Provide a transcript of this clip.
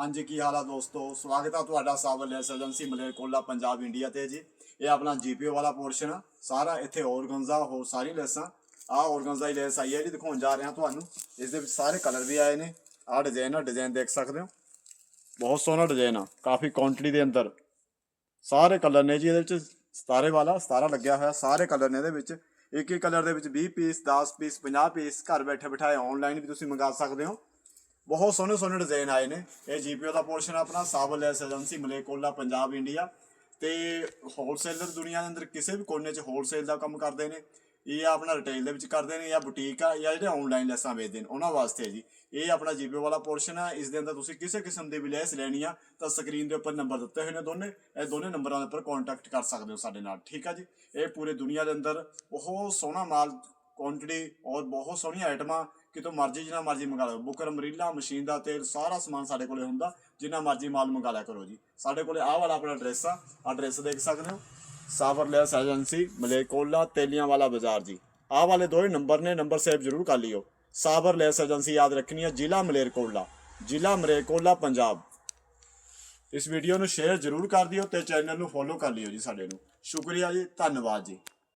ਹਾਂਜੀ, ਕੀ ਹਾਲ ਆ ਦੋਸਤੋ? ਸਵਾਗਤ ਆ ਤੁਹਾਡਾ ਸਾਵਲ ਲੈਸ ਏਜੰਸੀ ਮਲੇਰਕੋਲਾ ਪੰਜਾਬ ਇੰਡੀਆ ਤੇ ਜੀ। ਇਹ ਆਪਣਾ ਜੀਪੀਓ ਵਾਲਾ ਪੋਰਸ਼ਨ ਆ। ਸਾਰਾ ਇੱਥੇ ਔਰਗਨਜ਼ਾ ਹੋਰ ਸਾਰੀ ਲੈਸਾਂ ਆ ਔਰਗਨਜ਼ਾ ਹੀ ਲੈਸ ਆਈ ਹੈ ਜੀ, ਦਿਖਾਉਣ ਜਾ ਰਿਹਾ ਤੁਹਾਨੂੰ। ਇਸ ਦੇ ਵਿੱਚ ਸਾਰੇ ਕਲਰ ਵੀ ਆਏ ਨੇ। ਆ ਡਿਜ਼ਾਈਨ ਆ ਡਿਜ਼ਾਈਨ ਦੇਖ ਸਕਦੇ ਹੋ। ਬਹੁਤ ਸੋਹਣਾ ਡਿਜ਼ਾਈਨ ਆ। ਕਾਫੀ ਕੁਆਂਟੀਟੀ ਦੇ ਅੰਦਰ। ਸਾਰੇ ਕਲਰ ਨੇ ਜੀ ਇਹਦੇ ਵਿੱਚ। ਸਤਾਰੇ ਵਾਲਾ 17 ਲੱਗਿਆ ਹੋਇਆ। ਸਾਰੇ ਕਲਰ ਨੇ ਇਹਦੇ ਵਿੱਚ। ਇੱਕ ਇੱਕ ਕਲਰ ਦੇ ਵਿੱਚ 20 ਪੀਸ 10 ਪੀਸ 50 ਪੀਸ ਘਰ ਬੈਠੇ ਬਿਠਾਏ ਆਨਲਾਈਨ ਵੀ ਤੁਸੀਂ ਮੰਗਾ ਸਕਦੇ ਹੋ। ਬਹੁਤ ਸੋਹਣੇ ਸੋਹਣੇ ਡਿਜ਼ਾਈਨ ਆਏ ਨੇ। ਇਹ ਜੀਪੀਓ ਦਾ ਪੋਰਸ਼ਨ ਆਪਣਾ Sawal S agency Malerkotla Punjab India ਤੇ ਹੋਲਸੇਲਰ ਦੁਨੀਆ ਦੇ ਅੰਦਰ ਕਿਸੇ ਵੀ ਕੋਨੇ 'ਚ ਹੋਲਸੇਲ ਦਾ ਕੰਮ ਕਰਦੇ ਨੇ। ਇਹ ਆਪਣਾ ਰਿਟੇਲ ਦੇ ਵਿੱਚ ਕਰਦੇ ਨੇ, ਜਾਂ ਬੁਟੀਕ ਆ, ਜਾਂ ਜਿਹੜੇ ਆਨਲਾਈਨ ਲੈਸਾਂ ਵੇਚਦੇ ਨੇ, ਉਹਨਾਂ ਵਾਸਤੇ ਜੀ। ਇਹ ਆਪਣਾ ਜੀਪੀਓ ਵਾਲਾ ਪੋਰਸ਼ਨ ਆ। ਇਸ ਦੇ ਅੰਦਰ ਤੁਸੀਂ ਕਿਸੇ ਕਿਸਮ ਦੀ ਵੀ ਲੈਸ ਲੈਣੀ ਆ, ਤਾਂ ਸਕਰੀਨ ਦੇ ਉੱਪਰ ਨੰਬਰ ਦਿੱਤੇ ਹੋਏ ਨੇ ਦੋਨੇ। ਇਹ ਦੋਨੇ ਨੰਬਰਾਂ ਦੇ ਉੱਪਰ ਕੰਟੈਕਟ ਕਰ ਸਕਦੇ ਹੋ ਸਾਡੇ ਨਾਲ, ਠੀਕ ਆ ਜੀ? ਇਹ ਪੂਰੇ ਦੁਨੀਆ ਦੇ ਅੰਦਰ ਬਹੁਤ ਸੋਹਣਾ ਮਾਲ ਕੁਆਂਟੀਟੀ ਔਰ ਬਹੁਤ ਸੋਹਣੀਆਂ ਆਈਟਮਾਂ ਕਿਤੋਂ ਮਰਜ਼ੀ ਜਿੰਨਾ ਮਰਜ਼ੀ ਮੰਗਾ ਲਓ। ਬੁਕਰ, ਮਰੀਲਾ, ਮਸ਼ੀਨ ਦਾ ਤੇਲ, ਸਾਰਾ ਸਮਾਨ ਸਾਡੇ ਕੋਲੇ ਹੁੰਦਾ। ਜਿੰਨਾ ਮਰਜ਼ੀ ਮਾਲ ਮੰਗਾ ਲਿਆ ਕਰੋ ਜੀ। ਸਾਡੇ ਕੋਲੇ ਆਹ ਵਾਲਾ ਆਪਣਾ ਐਡਰੈਸ ਆ। ਐਡਰੈਸ ਦੇਖ ਸਕਦੇ ਹੋ। ਸਾਵਰਲੈਸ ਏਜੰਸੀ ਮਲੇਕੋਲਾ ਤੇਲੀਆਂ ਵਾਲਾ ਬਾਜ਼ਾਰ ਜੀ। ਆਹ ਵਾਲੇ ਦੋਵੇਂ ਨੰਬਰ ਨੇ, ਨੰਬਰ ਸੇਵ ਜ਼ਰੂਰ ਕਰ ਲਿਓ। ਸਾਵਰਲੈਸ ਏਜੰਸੀ ਯਾਦ ਰੱਖਣੀ ਹੈ ਜ਼ਿਲ੍ਹਾ ਮਲੇਰਕੋਟਲਾ। ਜ਼ਿਲ੍ਹਾ ਮਲੇਰਕੋਲਾ ਪੰਜਾਬ। ਇਸ ਵੀਡੀਓ ਨੂੰ ਸ਼ੇਅਰ ਜ਼ਰੂਰ ਕਰ ਦਿਓ ਤੇ ਚੈਨਲ ਨੂੰ ਫੋਲੋ ਕਰ ਲਿਓ ਜੀ ਸਾਡੇ ਨੂੰ। ਸ਼ੁਕਰੀਆ ਜੀ, ਧੰਨਵਾਦ ਜੀ।